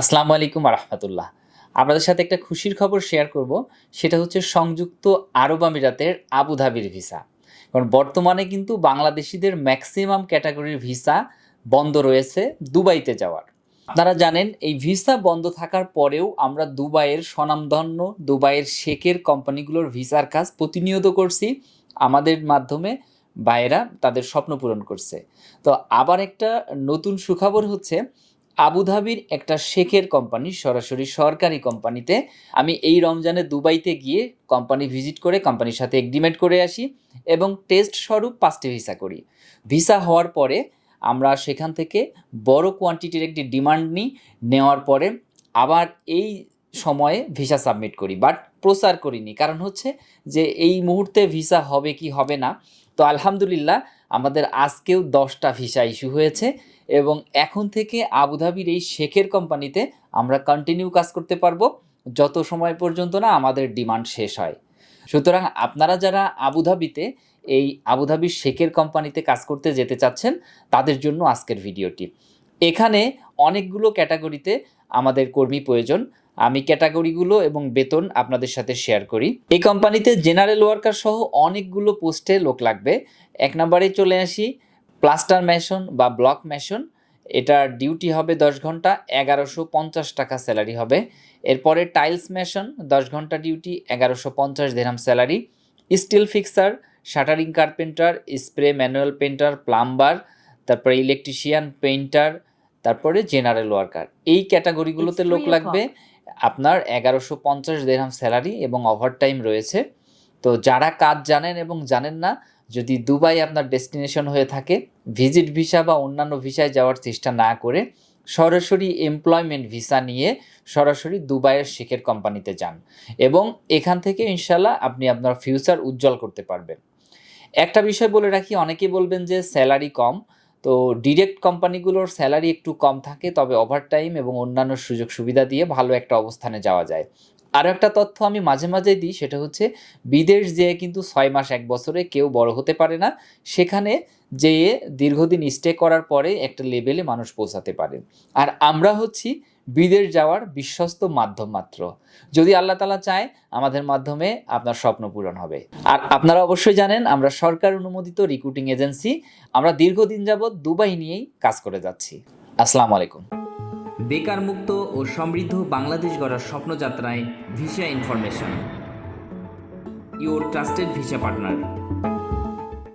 আসসালামু আলাইকুম রহমতুল্লাহ আপনাদের সাথে একটা খুশির খবর শেয়ার করব, সেটা হচ্ছে সংযুক্ত আরব আমিরাতের আবুধাবির ভিসা কারণ বর্তমানে কিন্তু বাংলাদেশিদের ম্যাক্সিমাম ক্যাটাগরির ভিসা বন্ধ রয়েছে দুবাইতে যাওয়ার। আপনারা জানেন, এই ভিসা বন্ধ থাকার পরেও আমরা দুবাইয়ের স্বনামধন্য, দুবাইয়ের শেখের কোম্পানিগুলোর ভিসার কাজ প্রতিনিয়ত করছি। আমাদের মাধ্যমে বাইরা তাদের স্বপ্ন পূরণ করছে। তো আবার একটা নতুন সুখবর হচ্ছে আবুধাবির একটা শেখের কোম্পানি সরাসরি সরকারি কোম্পানিতে আমি এই রমজানে দুবাইতে গিয়ে কোম্পানি ভিজিট করে কোম্পানির সাথে এগ্রিমেন্ট করে আসি এবং টেস্ট স্বরূপ পাঁচটি ভিসা করি। ভিসা হওয়ার পরে আমরা সেখান থেকে বড় কোয়ান্টিটির একটি ডিমান্ড নিই নেওয়ার পরে আবার এই সময়ে ভিসা সাবমিট করি বাট প্রচার করিনি। কারণ হচ্ছে যে এই মুহূর্তে ভিসা হবে কি হবে না, তো আলহামদুলিল্লাহ আমাদের আজকেও দশটা ভিসা ইস্যু হয়েছে এবং এখন থেকে আবুধাবির এই শেখের কোম্পানিতে আমরা কন্টিনিউ কাজ করতে পারব, যত সময় পর্যন্ত না আমাদের ডিমান্ড শেষ হয়। সুতরাং আপনারা যারা আবুধাবিতে এই আবুধাবির শেখের কোম্পানিতে কাজ করতে যেতে চাচ্ছেন, তাদের জন্য আজকের ভিডিওটি এখানে অনেকগুলো ক্যাটাগরিতে আমাদের কর্মী প্রয়োজন। আমি ক্যাটাগরিগুলো এবং বেতন আপনাদের সাথে শেয়ার করি। এই কোম্পানিতে জেনারেল ওয়ার্কার সহ অনেকগুলো পোস্টে লোক লাগবে। এক নম্বরে চলে আসি প্লাস্টার মেশন বা ব্লক মেশন এটার ডিউটি হবে দশ ঘণ্টা এগারোশো পঞ্চাশ টাকা স্যালারি হবে। এরপরে টাইলস মেশন দশ ঘণ্টা ডিউটি এগারোশো পঞ্চাশ dirham salary. Steel fixer shuttering carpenter spray manual painter plumber তারপরে ইলেকট্রিশিয়ান পেইন্টার তারপরে জেনারেল ওয়ার্কার। এই ক্যাটাগরিগুলোতে লোক লাগবে। আপনার এগারোশো পঞ্চাশ দেরাম স্যালারি এবং ওভারটাইম রয়েছে। তো যারা কাজ জানেন এবং জানেন না, যদি দুবাই আপনার ডেস্টিনেশন হয়ে থাকে ভিজিট ভিসা বা অন্যান্য ভিসায় যাওয়ার চেষ্টা না করে, সরাসরি এমপ্লয়মেন্ট ভিসা নিয়ে সরাসরি দুবাইয়ের শেখের কোম্পানিতে যান এবং এখান থেকে ইনশাল্লাহ আপনি আপনার ফিউচার উজ্জ্বল করতে পারবেন। একটা বিষয় বলে রাখি, অনেকেই বলবেন যে স্যালারি কম তো ডিরেক্ট কোম্পানিগুলোর স্যালারি একটু কম থাকে, তবে ওভারটাইম এবং অন্যান্য সুযোগ সুবিধা দিয়ে ভালো একটা অবস্থানে যাওয়া যায়। আরও একটা তথ্য আমি মাঝে মাঝে দিই, সেটা হচ্ছে বিদেশ যেয়ে কিন্তু ছয় মাস এক বছরে কেউ বড় হতে পারে না। সেখানে যেয়ে দীর্ঘদিন স্টে করার পরে একটা লেভেলে মানুষ পৌঁছাতে পারে। আর আমরা হচ্ছি বিদেশ যাওয়ার বিশ্বস্ত মাধ্যম মাত্র। যদি আল্লাহ তালা চায়, আমাদের মাধ্যমে আপনার স্বপ্ন পূরণ হবে। আর আপনারা অবশ্যই জানেন, আমরা সরকার অনুমোদিত রিক্রুটিং এজেন্সি আমরা দীর্ঘদিন যাবৎ দুবাই নিয়েই কাজ করে যাচ্ছি। আসসালামু আলাইকুম। বেকার মুক্ত ও সমৃদ্ধ বাংলাদেশ গড়ার স্বপ্নযাত্রায় visa information. Your trusted visa partner.